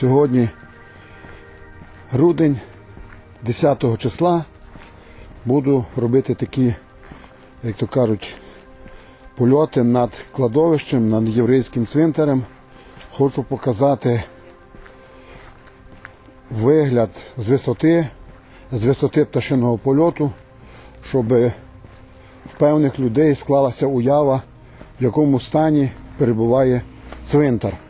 Сьогодні грудень 10 числа буду робити такі, як то кажуть, польоти над кладовищем, над єврейським цвинтарем. Хочу показати вигляд з висоти, з висоти пташиного польоту, щоб в певних людей склалася уява, в якому стані перебуває цвинтар.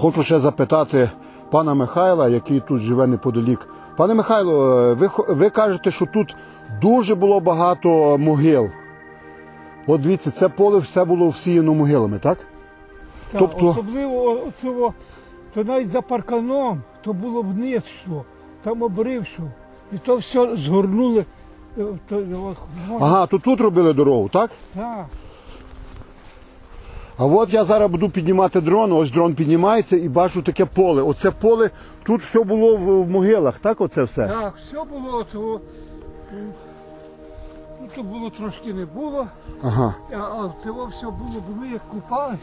Хочу ще запитати пана Михайла, який тут живе неподалік. Пане Михайло, е, ви, ви кажете, що тут дуже було багато могил. От дивіться, це поле все було всіяно могилами, так? Та, Тобто- Особливо оцього, то навіть за парканом, то було вниз що, там обрив. І то все згорнули. е, То, Ага, то тут робили дорогу, так? Так, А от я зараз буду піднімати дрон, ось дрон піднімається і бачу таке поле. Оце поле, тут все було в, в могилах, так? Оце все? так, все було цього. Ну, то було трошки не було, Ага. а, а цього все було, бо ми як купались,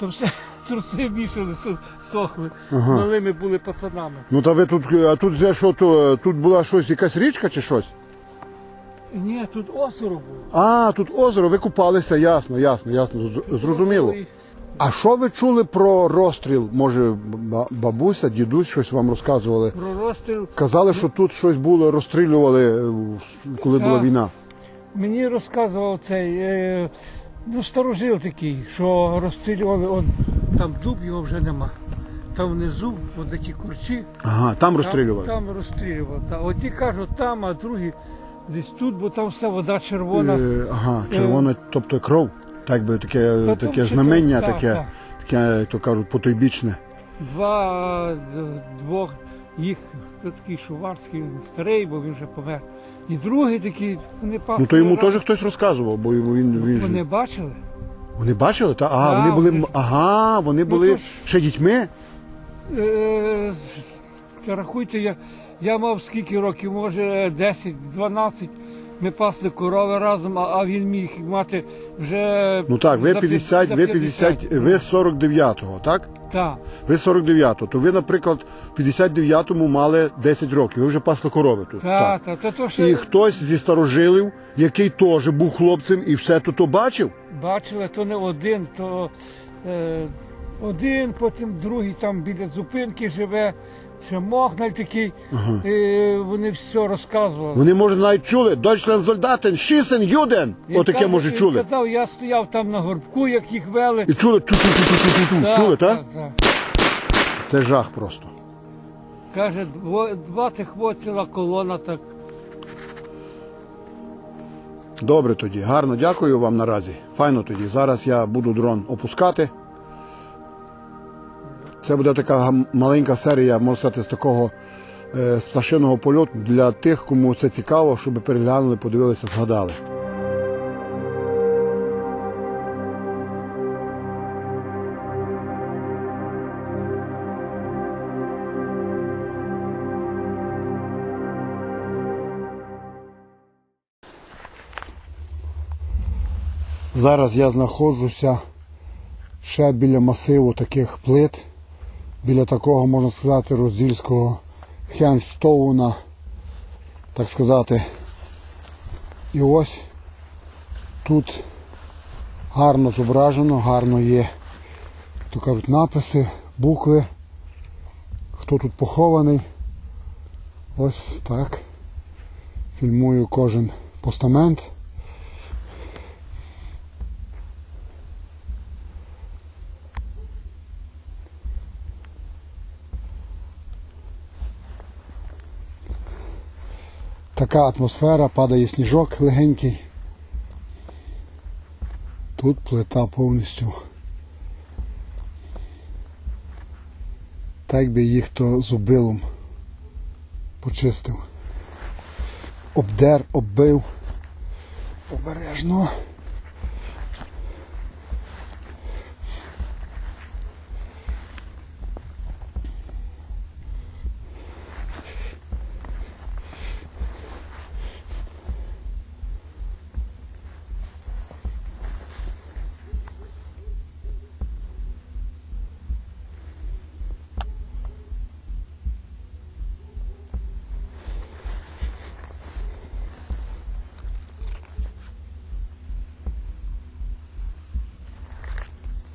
то все труси вішали, со- сохли. Малими були пацанами. Ну та ви тут, а тут же що, то, тут була щось, якась річка чи щось? Ні, тут озеро було. А, тут озеро, ви купалися, ясно, ясно, ясно, зрозуміло. А що ви чули про розстріл? Може, бабуся, дідусь щось вам розказували? Про розстріл Казали, що тут щось було, розстрілювали, е, коли була війна. Мені розказував цей е, ну, старожил такий, що розстрілювали, он, там дуб його вже нема. Там внизу, от такі курчі, Ага, там там, розстрілювали. там розстрілювали. Та, одні кажуть там, а другі десь тут, бо там все вода червона. Е, ага, червона, тобто кров. Так би таке, Та таке там знамення, це- таке, так, таке, як то кажуть, потойбічне. Два е, двох їх, це такий шуварський, він старий, бо він вже помер. І другий такий, вони пасли. Ну то йому разом. теж хтось розказував, бо він, він, Вони ж- бачили? Вони бачили? Та? А, Так, вони були, вони м- ж- ага, вони були то ж- ще дітьми? Е, та рахуйте, я, я мав скільки років, може 10-12. Ми пасли корови разом, а, він міг мати вже. Ну так, ви за 50, ви 50, ви з 49-го, так? Так, Ви з 49-го, то ви, наприклад, в 59-му мали 10 років, ви вже пасли корови тут. так, так. Та то ще І хтось зі старожилів, який теж був хлопцем і все тут то бачив. бачили, то не один, то е, один, потім другий там біля зупинки живе, ще Мохналь такий. Е, вони все розказували. Вони, може, навіть чули Deutschland Soldaten, Schießen, Juden. Отаке, може, він чули. Казав, я стояв там на горбку, як їх вели. І чули ту-ту-ту-ту-ту-ту. Чули, так? так, так. Це жах просто. Каже, дво- два тих во ціла колона так. Добре тоді, гарно дякую вам наразі. Файно тоді. Зараз я буду дрон опускати. Це буде така маленька серія, можна сказати, з такого е, з пташиного польоту для тих, кому це цікаво, щоб переглянули, подивилися, згадали. Зараз я знаходжуся ще біля масиву таких плит, біля такого, можна сказати, роздільського хендстоуна, так сказати. І ось тут гарно зображено, гарно є, то кажуть, написи, букви, хто тут похований. Ось так. Фільмую кожен постамент. Така атмосфера, падає сніжок легенький. Тут плита повністю. Так би їх то зубилом почистив. Обдер, оббив. Обережно.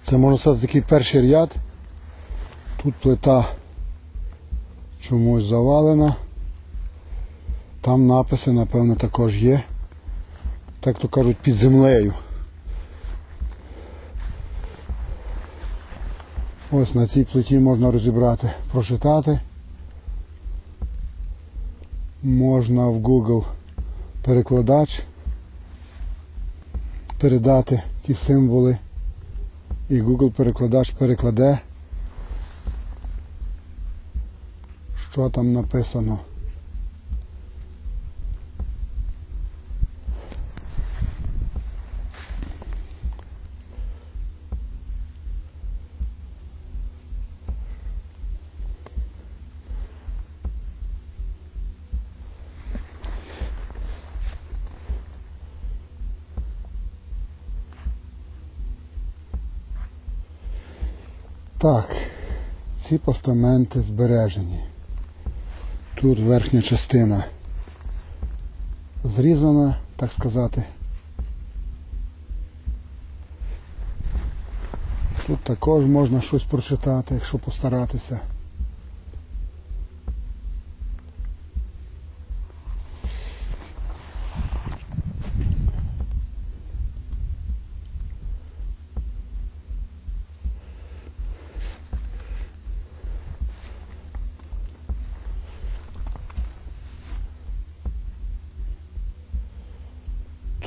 Це можна сказати такий перший ряд. Тут плита чомусь завалена. Там написи, напевно, також є. Так то кажуть, під землею. Ось на цій плиті можна розібрати, прочитати. Можна в Google перекладач передати ті символи. І Google перекладач перекладе, що там написано. Так, ці постаменти збережені. Тут верхня частина зрізана, так сказати. Тут також можна щось прочитати, якщо постаратися.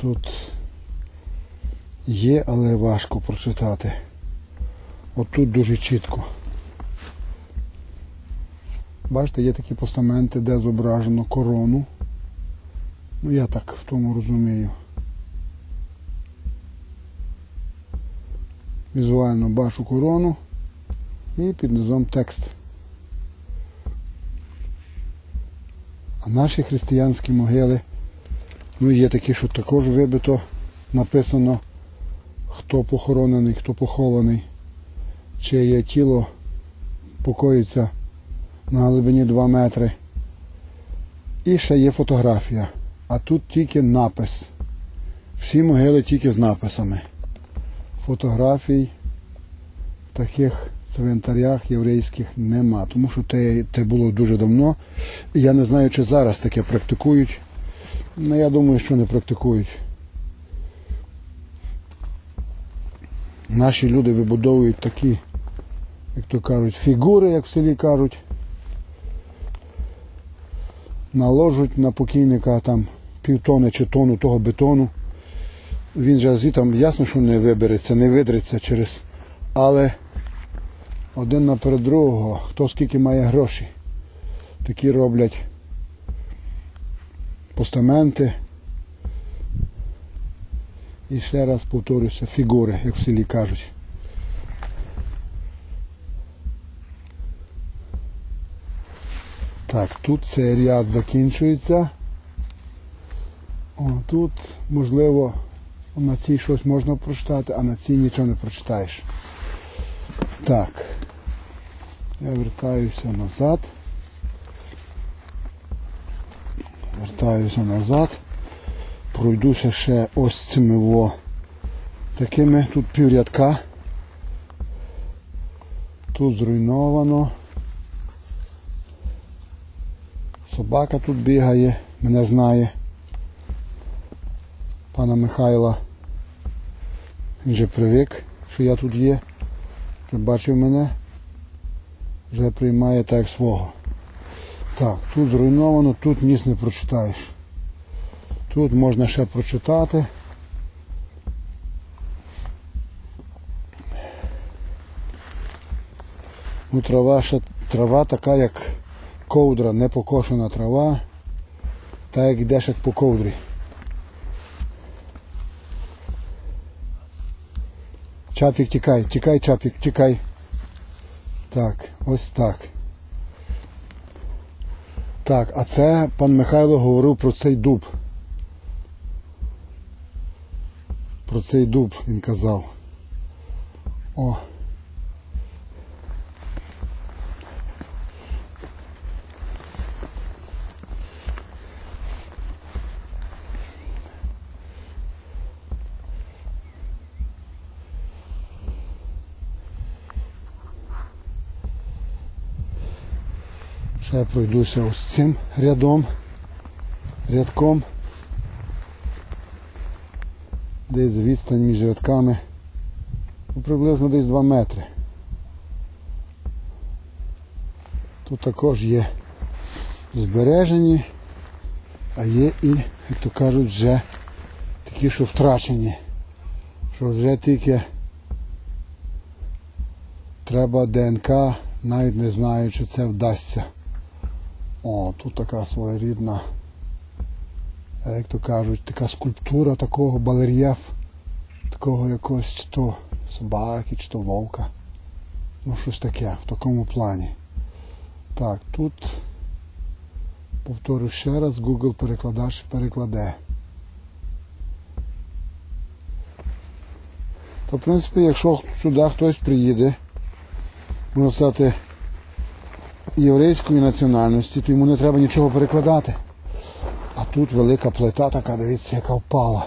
Тут є, але важко прочитати. Отут дуже чітко. Бачите, є такі постаменти, де зображено корону. Ну я так в тому розумію. Візуально бачу корону і під низом текст. А наші християнські могили Ну, є такі, що також вибито, написано, хто похоронений, хто похований, чиє тіло покоїться на глибині 2 метри. І ще є фотографія. А тут тільки напис. Всі могили тільки з написами. Фотографій в таких цвинтарях єврейських нема, тому що те було дуже давно. І я не знаю, чи зараз таке практикують. Ну, я думаю, що не практикують. Наші люди вибудовують такі, як то кажуть, фігури, як в селі кажуть. Наложуть на покійника там півтони чи тону того бетону. Він же звітом ясно, що не вибереться, не видриться через. Але один наперед другого, хто скільки має грошей, такі роблять постаменти. І ще раз повторюся, фігури, як в селі кажуть. Так, тут цей ряд закінчується. О, тут, можливо, на цій щось можна прочитати, а на цій нічого не прочитаєш. Так. Я вертаюся назад. Вертаюся назад. Пройдуся ще ось цими во такими. Тут піврядка. Тут зруйновано. Собака тут бігає, мене знає. Пана Михайла. Він вже привик, що я тут є. Вже бачив мене. Вже приймає так свого. Так, тут зруйновано, тут ніс не прочитаєш. Тут можна ще прочитати. Ну, трава ще трава така, як ковдра, не покошена трава, так як йдеш як по ковдрі. Чапік, тікай, тікай, чапік, тікай. Так, ось так. Так, а це пан Михайло говорив про цей дуб. Про цей дуб він казав. О. Ще пройдуся ось цим рядом, рядком. Десь відстань між рядками ну, приблизно десь 2 метри. Тут також є збережені, а є і, як то кажуть, вже такі, що втрачені. Що вже тільки треба ДНК, навіть не знаю, чи це вдасться. О, тут така своєрідна, е, як то кажуть, така скульптура такого балер'єф, такого якогось чи то собаки, чи то вовка. Ну, щось таке, в такому плані. Так, тут повторю ще раз, Google перекладач перекладе. Та, в принципі, якщо сюди хтось приїде, можна сказати, єврейської національності, то йому не треба нічого перекладати. А тут велика плита така, дивіться, яка впала.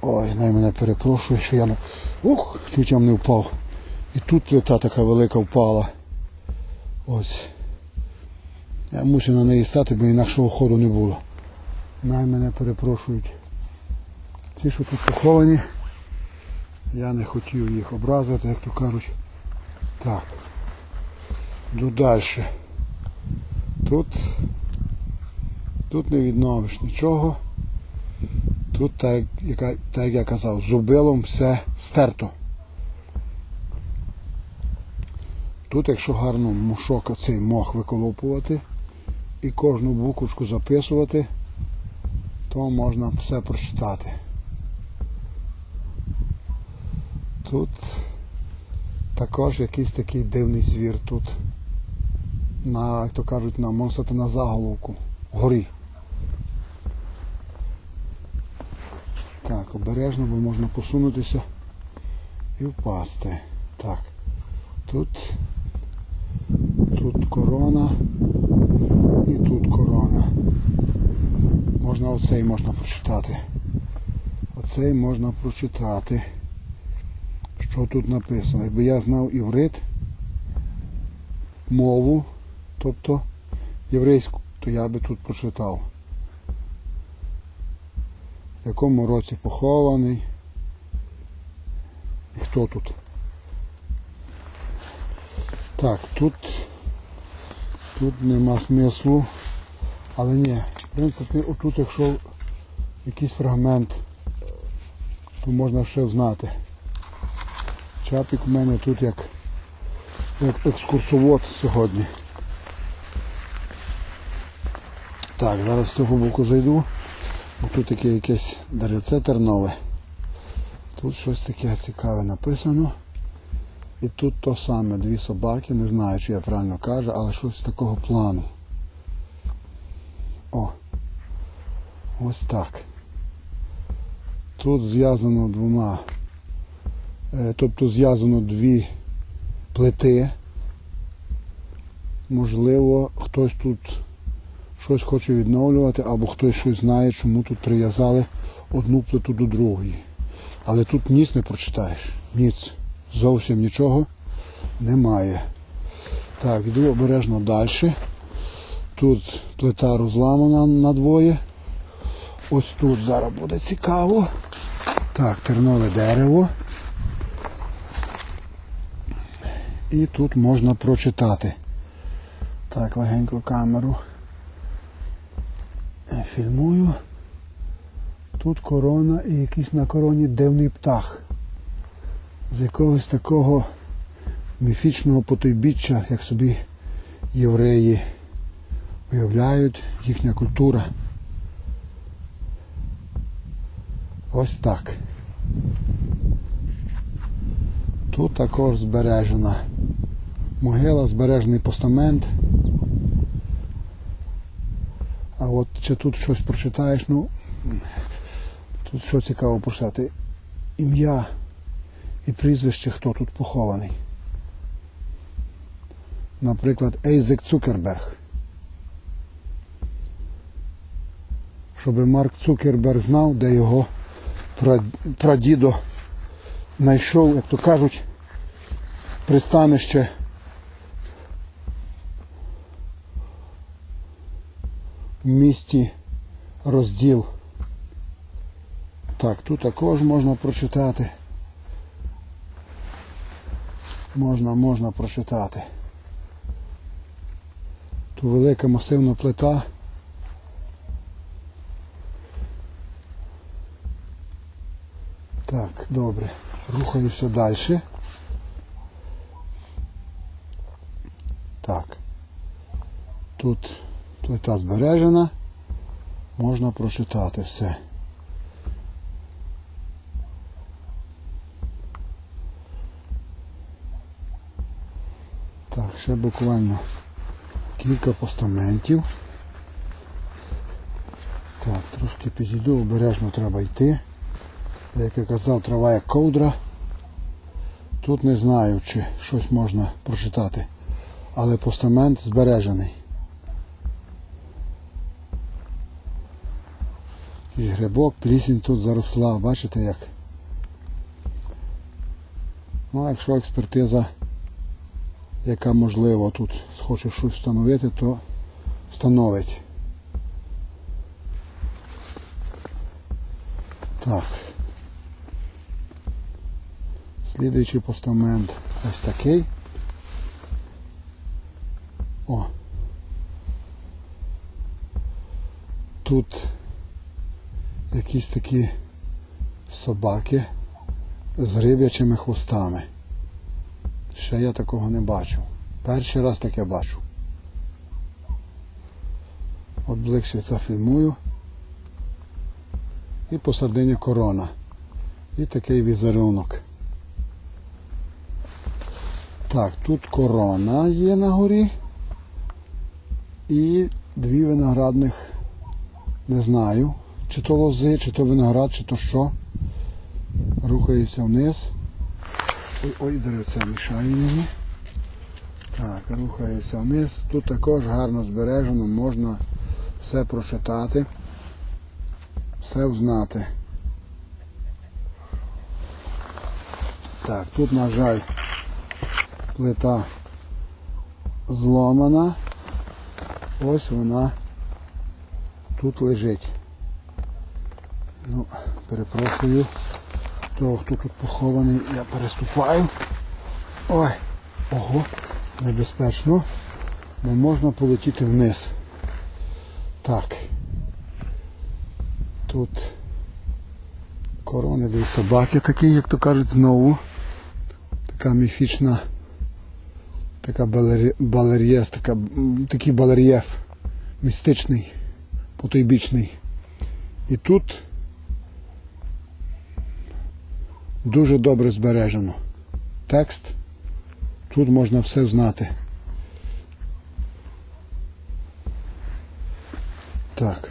Ой, най мене перепрошую, що я не. Ух, чуть я не впав. І тут плита така велика впала. Ось. Я мусив на неї стати, бо інакшого ходу не було. Най мене перепрошують. Ті, що тут поховані, я не хотів їх образити, як то кажуть. Так. Йду далі. Тут, тут не відновиш нічого. Тут, так, так як я казав, зубилом все стерто. Тут, якщо гарно мушок оцей мох виколопувати і кожну буквочку записувати, то можна все прочитати. Тут також якийсь такий дивний звір тут. На, як то кажуть, на, можна сказати, на заголовку, вгорі. Так, обережно, бо можна посунутися і впасти. Так. Тут, тут корона і тут корона. Можна оцей можна прочитати. Оцей можна прочитати. Що тут написано? Якби я знав іврит, мову, тобто єврейську, то я би тут прочитав. В якому році похований і хто тут. Так, тут, тут нема смислу, але ні, в принципі, отут, якщо якийсь фрагмент, то можна ще знати. Чапік у мене тут як, як екскурсовод сьогодні. Так, зараз з цього боку зайду. Тут таке якесь дереце тернове. Тут щось таке цікаве написано. І тут то саме, дві собаки, не знаю, чи я правильно кажу, але щось такого плану. О. Ось так. Тут зв'язано двома Е, Тобто зв'язано дві плити. Можливо, хтось тут щось хоче відновлювати, або хтось щось знає, чому тут прив'язали одну плиту до другої. Але тут ніц не прочитаєш. Ніц. Зовсім нічого немає. Так, йду обережно далі. Тут плита розламана надвоє. Ось тут зараз буде цікаво. Так, тернове дерево. І тут можна прочитати. Так, легенько камеру фільмую. Тут корона і якийсь на короні дивний птах. З якогось такого міфічного потойбіччя, як собі євреї уявляють, їхня культура. Ось так. Тут також збережена могила, збережений постамент. А от чи тут щось прочитаєш, ну тут що цікаво прочитати. Ім'я і прізвище, хто тут похований. Наприклад, Ейзек Цукерберг. Щоб Марк Цукерберг знав, де його пра- прадідо знайшов, як то кажуть, пристанище місті розділ. Так, тут також можна прочитати. Можна, можна прочитати. Тут велика масивна плита. Так, добре. Рухаюся далі. Так. Тут плита збережена. Можна прочитати все. Так, ще буквально кілька постаментів. Так, трошки підійду, обережно треба йти. Як я казав, трава як ковдра. Тут не знаю, чи щось можна прочитати. Але постамент збережений. І грибок, плісінь тут заросла. Бачите як? Ну, якщо експертиза, яка можливо тут хоче щось встановити, то встановить. Так. Слідуючий постамент ось такий. О. Тут якісь такі собаки з риб'ячими хвостами. Ще я такого не бачу. Перший раз таке бачу. От ближче зафільмую. І посередині корона. І такий візерунок. Так, тут корона є на горі. І дві виноградних, не знаю, чи то лози, чи то виноград, чи то що. Рухаюся вниз. Ой, ой, деревця мішає мені. Так, рухаюся вниз. Тут також гарно збережено, можна все прочитати, все взнати. Так, тут, на жаль, плита зломана. Ось вона тут лежить. Перепрошую того, хто тут похований, я переступаю. Ой, ого, небезпечно. Не можна полетіти вниз. Так. Тут корони дві собаки такі, як то кажуть, знову. Така міфічна така балер'єс, така, такий балер'єф містичний, потойбічний. І тут дуже добре збережено. Текст. Тут можна все знати. Так.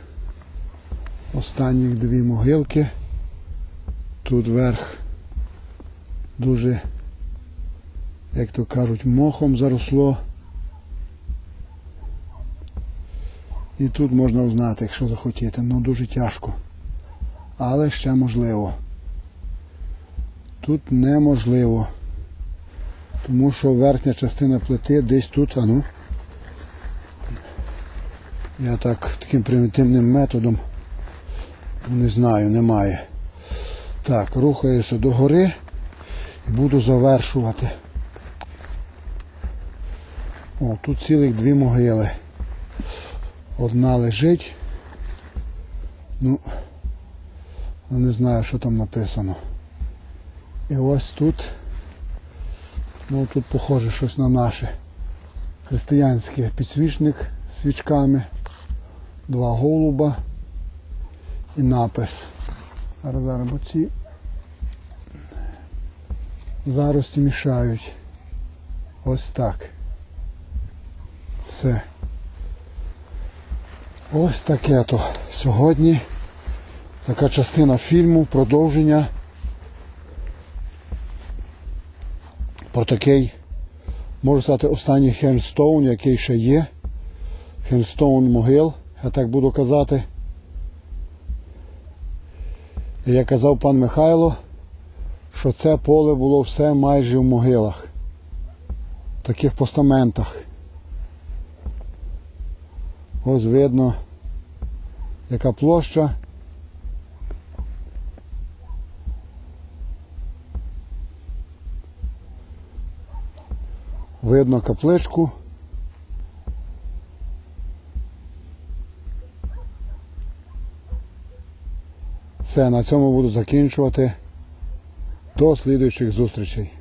Останні дві могилки. Тут верх дуже, як то кажуть, мохом заросло. І тут можна узнати, якщо захотіти. Ну дуже тяжко. Але ще можливо. Тут неможливо. Тому що верхня частина плити десь тут, а ну. Я так таким примітивним методом ну, не знаю, немає. Так, рухаюся до гори і буду завершувати. О, тут цілих дві могили. Одна лежить. Ну, не знаю, що там написано. І ось тут, ну тут похоже щось на наше. Християнський підсвічник з свічками, два голуба і напис. Зараз зараз ці зарості мішають. Ось так. Все. Ось таке то. Сьогодні така частина фільму, продовження. Про такий, можу сказати, останній хендстоун, який ще є. Хендстоун могил, я так буду казати. І як казав пан Михайло, що це поле було все майже в могилах, в таких постаментах. Ось видно яка площа. Видно капличку. Все, на цьому буду закінчувати. До слідуючих зустрічей.